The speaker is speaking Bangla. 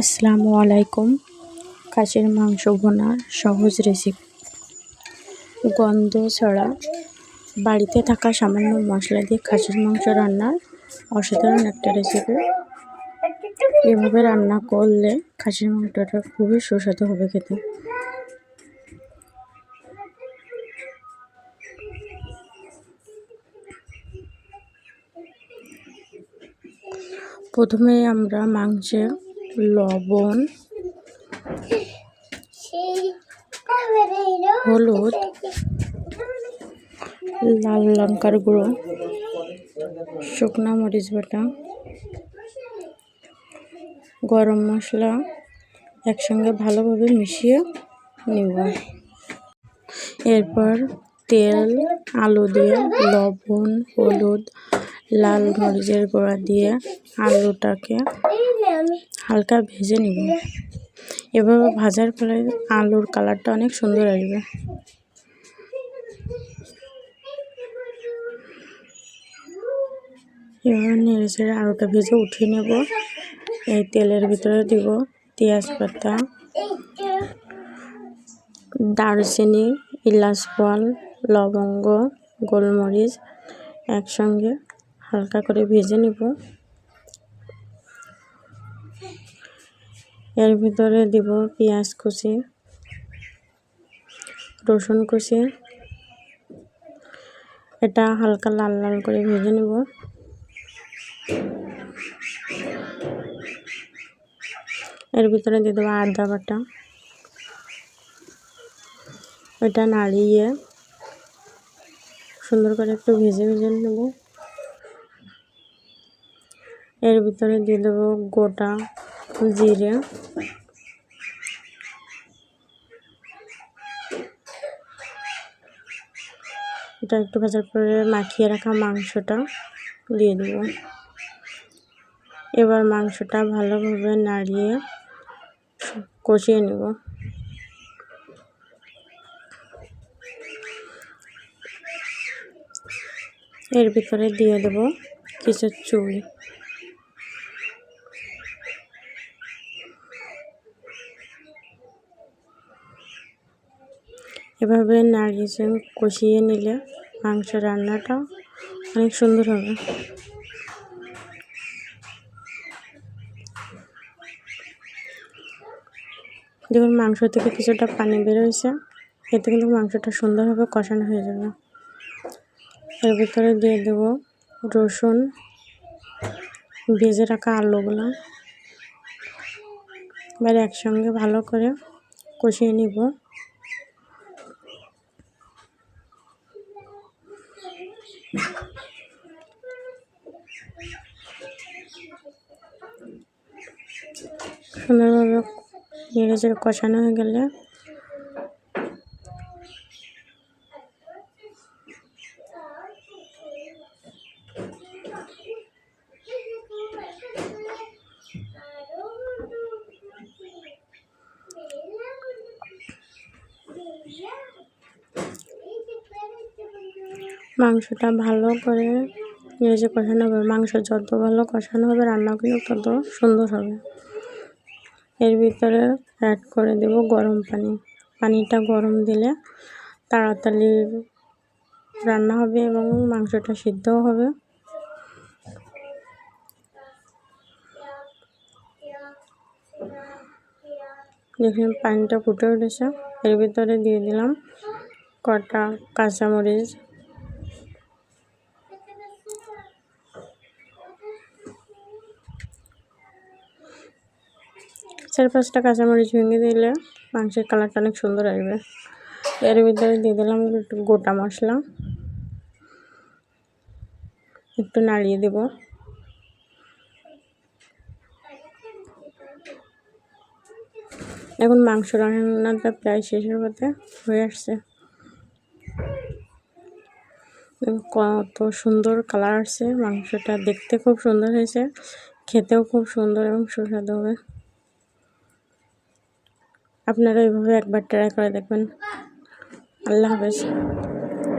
আসসালামু আলাইকুম। খাসির মাংস বোনা সহজ রেসিপি গন্ধ ছড়া বাড়িতে থাকা সামান্য মশলা দিয়ে খাসির মাংস রান্নার অসাধারণ একটা রেসিপি এভাবে রান্না করলে খাসির মাংসটা খুবই সুস্বাদু হবে খেতে। প্রথমে আমরা মাংসে লবণ, হলুদ, লাল লঙ্কার গুঁড়ো, শুকনো মরিচ বাটা, গরম মশলা একসঙ্গে ভালোভাবে মিশিয়ে নেব। এরপর তেল, আলু দিয়ে লবণ, হলুদ লাল মরিচের গুঁড়া দিয়ে আলুটাকে হালকা ভেজে নিব। এভাবে ভাজার ফলে আলুর কালারটা অনেক সুন্দর আসবে। এবার নেড়ে ছেড়ে আলুটা ভেজে উঠিয়ে নেব। এই তেলের ভিতরে দিব পেঁয়াজ পাতা, দারচিনি ইলাচ ফল লবঙ্গ, গোলমরিচ একসঙ্গে হালকা করে ভেজে নেব। এর ভিতরে দিব পেঁয়াজ কুচি, রসুন কুচি। এটা হালকা লাল লাল করে ভেজে নেব। এর ভিতরে দিয়ে দেবো আদা বাটা। ওইটা নাড়িয়ে সুন্দর করে একটু ভেজে ভেজে নেব। এর ভিতরে দিয়ে দেবো গোটা জিরে। এটা একটু ভাজার পরে মাখিয়ে রাখা মাংসটা দিয়ে দেব। এবার মাংসটা ভালোভাবে নাড়িয়ে কষিয়ে নেব। এর ভিতরে দিয়ে দেব কিছু চুল এভাবে নাড়িয়ে কষিয়ে নিলে মাংস রান্নাটা অনেক সুন্দর হবে। দেখুন, মাংস থেকে কিছুটা পানি বেরোয়েছে এতে কিন্তু মাংসটা সুন্দরভাবে কষানো হয়ে যাবে। এর ভিতরে দিয়ে দেব রসুন, ভেজে রাখা আলুগুলো। এবার একসঙ্গে ভালো করে কষিয়ে নিব। সুন্দরভাবে নেড়ে চেড়ে কষানো হয়ে গেলে মাংসটা ভালো করে নেড়ে কষানো হবে। মাংস যত ভালো কষানো হবে রান্না কিন্তু তত সুন্দর হবে। এর ভিতরে অ্যাড করে দেব গরম পানি। পানিটা গরম দিলে তাড়াতাড়ি রান্না হবে এবং মাংসটা সিদ্ধও হবে। দেখুন, পানিটা ফুটে উঠেছে। এর ভিতরে দিয়ে দিলাম কটা কাঁচামরিচ চার পাঁচটা কাঁচামরিচ ভেঙে দিলে মাংসের কালারটা অনেক সুন্দর আসবে। এর ভিতরে দিয়ে দিলাম একটু গোটা মশলা। একটু নাড়িয়ে দেব। এখন মাংস রান্নাটা প্রায় শেষের পথে হয়ে আসছে। কত সুন্দর কালার আসছে। মাংসটা দেখতে খুব সুন্দর হয়েছে। খেতেও খুব সুন্দর এবং সুস্বাদু হবে। আপনারা ওইভাবে একবার ট্রাই করে দেখবেন। আল্লাহ হাফেজ।